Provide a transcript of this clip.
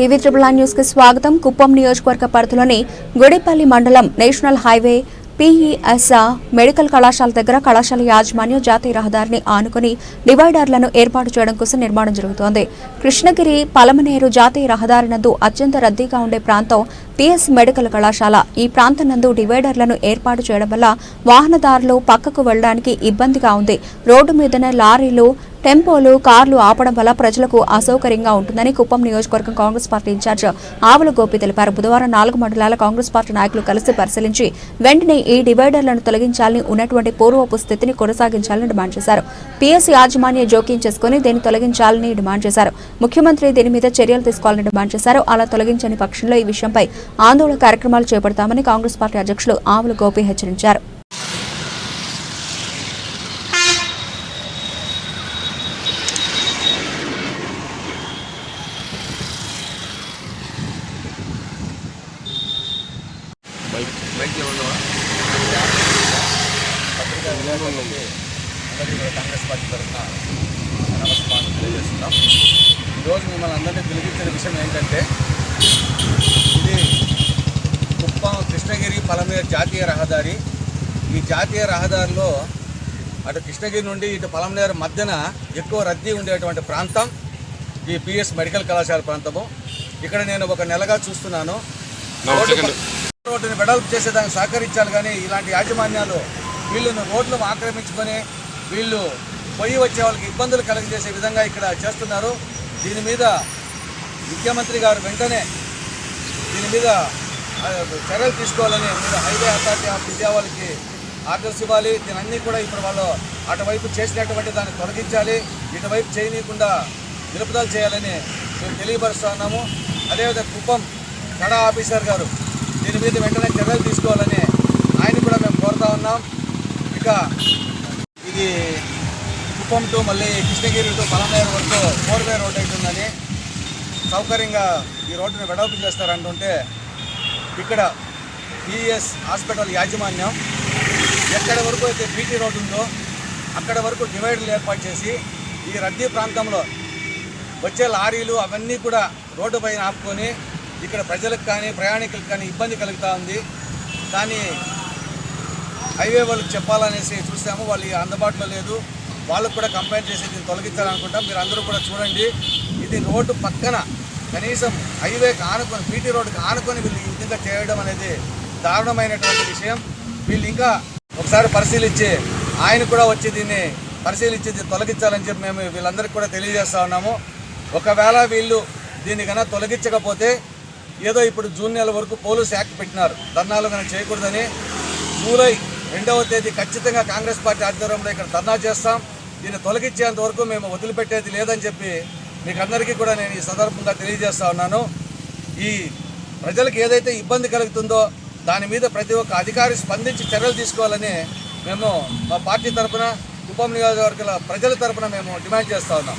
TV triple nine న్యూస్కి స్వాగతం. కుప్పం నియోజకవర్గ పరిధిలోని గుడిపల్లి మండలం నేషనల్ హైవే పిఈఎస్ మెడికల్ కళాశాల దగ్గర కళాశాల యాజమాన్యం జాతీయ రహదారిని ఆనుకుని డివైడర్లను ఏర్పాటు చేయడం కోసం నిర్మాణం జరుగుతోంది. కృష్ణగిరి పలమనేరు జాతీయ రహదారి నందు అత్యంత రద్దీగా ఉండే ప్రాంతం పిఎస్ మెడికల్ కళాశాల. ఈ ప్రాంతం నందు డివైడర్లను ఏర్పాటు చేయడం వల్ల వాహనదారులు పక్కకు వెళ్ళడానికి ఇబ్బందిగా ఉంది. రోడ్డు మీదనే లారీలు టెంపోలు కార్లు ఆపడం వల్ల ప్రజలకు అసౌకర్యంగా ఉంటుందని కుప్పం నియోజకవర్గం కాంగ్రెస్ పార్టీ ఇన్ఛార్జ్ ఆవుల గోపి తెలిపారు. బుధవారం నాలుగు మండలాల కాంగ్రెస్ పార్టీ నాయకులు కలిసి పరిశీలించి వెంటనే ఈ డివైడర్లను తొలగించాలని ఉన్నటువంటి పూర్వపు స్థితిని కొనసాగించాలని డిమాండ్ చేశారు. పీఎస్సీ యాజమాన్య జోక్యం చేసుకుని దీన్ని తొలగించాలని డిమాండ్ చేశారు. ముఖ్యమంత్రి దీని మీద చర్యలు తీసుకోవాలని డిమాండ్ చేశారు. అలా తొలగించని పక్షంలో ఈ విషయంపై ఆందోళన కార్యక్రమాలు చేపడతామని కాంగ్రెస్ పార్టీ అధ్యక్షులు ఆవుల గోపి హెచ్చరించారు. బైక్ ఉండవా పత్రికా విలేకరులకి అందరికీ కూడా కాంగ్రెస్ పార్టీ తరఫున నమస్కారం తెలియజేస్తున్నాం. ఈరోజు మిమ్మల్ని అందరినీ పిలిపించిన విషయం ఏంటంటే ఇది కుప్పం కృష్ణగిరి పలమేరు జాతీయ రహదారి. ఈ జాతీయ రహదారిలో అటు కృష్ణగిరి నుండి ఇటు పలమనేరు మధ్యన ఎక్కువ రద్దీ ఉండేటువంటి ప్రాంతం ఈ పిఎస్ మెడికల్ కళాశాల ప్రాంతము. ఇక్కడ నేను ఒక నెలగా చూస్తున్నాను. రోడ్డుని వెడల్పు చేసేదానికి సహకరించాలి కానీ ఇలాంటి యాజమాన్యాలు వీళ్ళను రోడ్లు ఆక్రమించుకొని వీళ్ళు పోయి వచ్చే వాళ్ళకి ఇబ్బందులు కలుగజేసే విధంగా ఇక్కడ చేస్తున్నారు. దీని మీద ముఖ్యమంత్రి గారు వెంటనే దీని మీద చర్యలు తీసుకోవాలని మీరు హైవే అథారిటీ ఆఫ్ ఇండియా వాళ్ళకి ఆర్డర్స్ ఇవ్వాలి. దీని అన్నీ కూడా ఇప్పుడు వాళ్ళు అటువైపు చేసినటువంటి దాన్ని తొలగించాలి. ఇటువైపు చేయనీయకుండా నిలుపుదల చేయాలని మేము తెలియపరుస్తున్నాము అదేవిధంగా కుప్పం కడా ఆఫీసర్ గారు దీని మీద వెంటనే చర్యలు తీసుకోవాలని ఆయన కూడా మేము కోరుతా ఉన్నాం. ఇక ఇది కుప్పం టు మళ్ళీ కృష్ణగిరి టు పలమేరు వరకు ఫోర్ వే రోడ్ అవుతుందని సౌకర్యంగా ఈ రోడ్డుని వెడల్పు చేస్తారంటుంటే ఇక్కడ పిఎస్ హాస్పిటల్ యాజమాన్యం ఎక్కడ వరకు అయితే బీటీ రోడ్డు ఉందో అక్కడ వరకు డివైడర్లు ఏర్పాటు చేసి ఈ రద్దీ ప్రాంతంలో వచ్చే లారీలు అవన్నీ కూడా రోడ్డు పైన ఆపుకొని ఇక్కడ ప్రజలకు కానీ ప్రయాణికులకు కానీ ఇబ్బంది కలుగుతూ ఉంది. కానీ హైవే వాళ్ళకి చెప్పాలనేసి చూసాము. వాళ్ళు అందుబాటులో లేదు. వాళ్ళకు కూడా కంప్లైంట్ చేసి దీన్ని తొలగించాలనుకుంటాం. మీరు అందరూ కూడా చూడండి. ఇది రోడ్డు పక్కన కనీసం హైవేకి ఆనుకొని పీటీ రోడ్డుకి ఆనుకొని వీళ్ళు ఈ విధంగా చేయడం అనేది దారుణమైనటువంటి విషయం. వీళ్ళు ఇంకా ఒకసారి పరిశీలించి ఆయన కూడా వచ్చి దీన్ని పరిశీలించి దీన్ని తొలగించాలని చెప్పి మేము వీళ్ళందరికీ కూడా తెలియజేస్తా ఉన్నాము. ఒకవేళ వీళ్ళు దీన్ని కన్నా తొలగించకపోతే ఏదో ఇప్పుడు జూన్ నెల వరకు పోలీస్ యాక్ట్ పెట్టినారు. ధర్నాలు కనుక చేయకూడదని జూలై రెండవ తేదీ ఖచ్చితంగా కాంగ్రెస్ పార్టీ ఆధ్వర్యంలో ఇక్కడ ధర్నా చేస్తాం. దీన్ని తొలగించేంత వరకు మేము వదిలిపెట్టేది లేదని చెప్పి మీకు అందరికీ కూడా నేను ఈ సందర్భంగా తెలియజేస్తా ఉన్నాను. ఈ ప్రజలకు ఏదైతే ఇబ్బంది కలుగుతుందో దాని మీద ప్రతి ఒక్క అధికారి స్పందించి చర్యలు తీసుకోవాలని మేము మా పార్టీ తరపున కుప్పం నియోజకవర్గాల ప్రజల తరపున మేము డిమాండ్ చేస్తూ ఉన్నాం.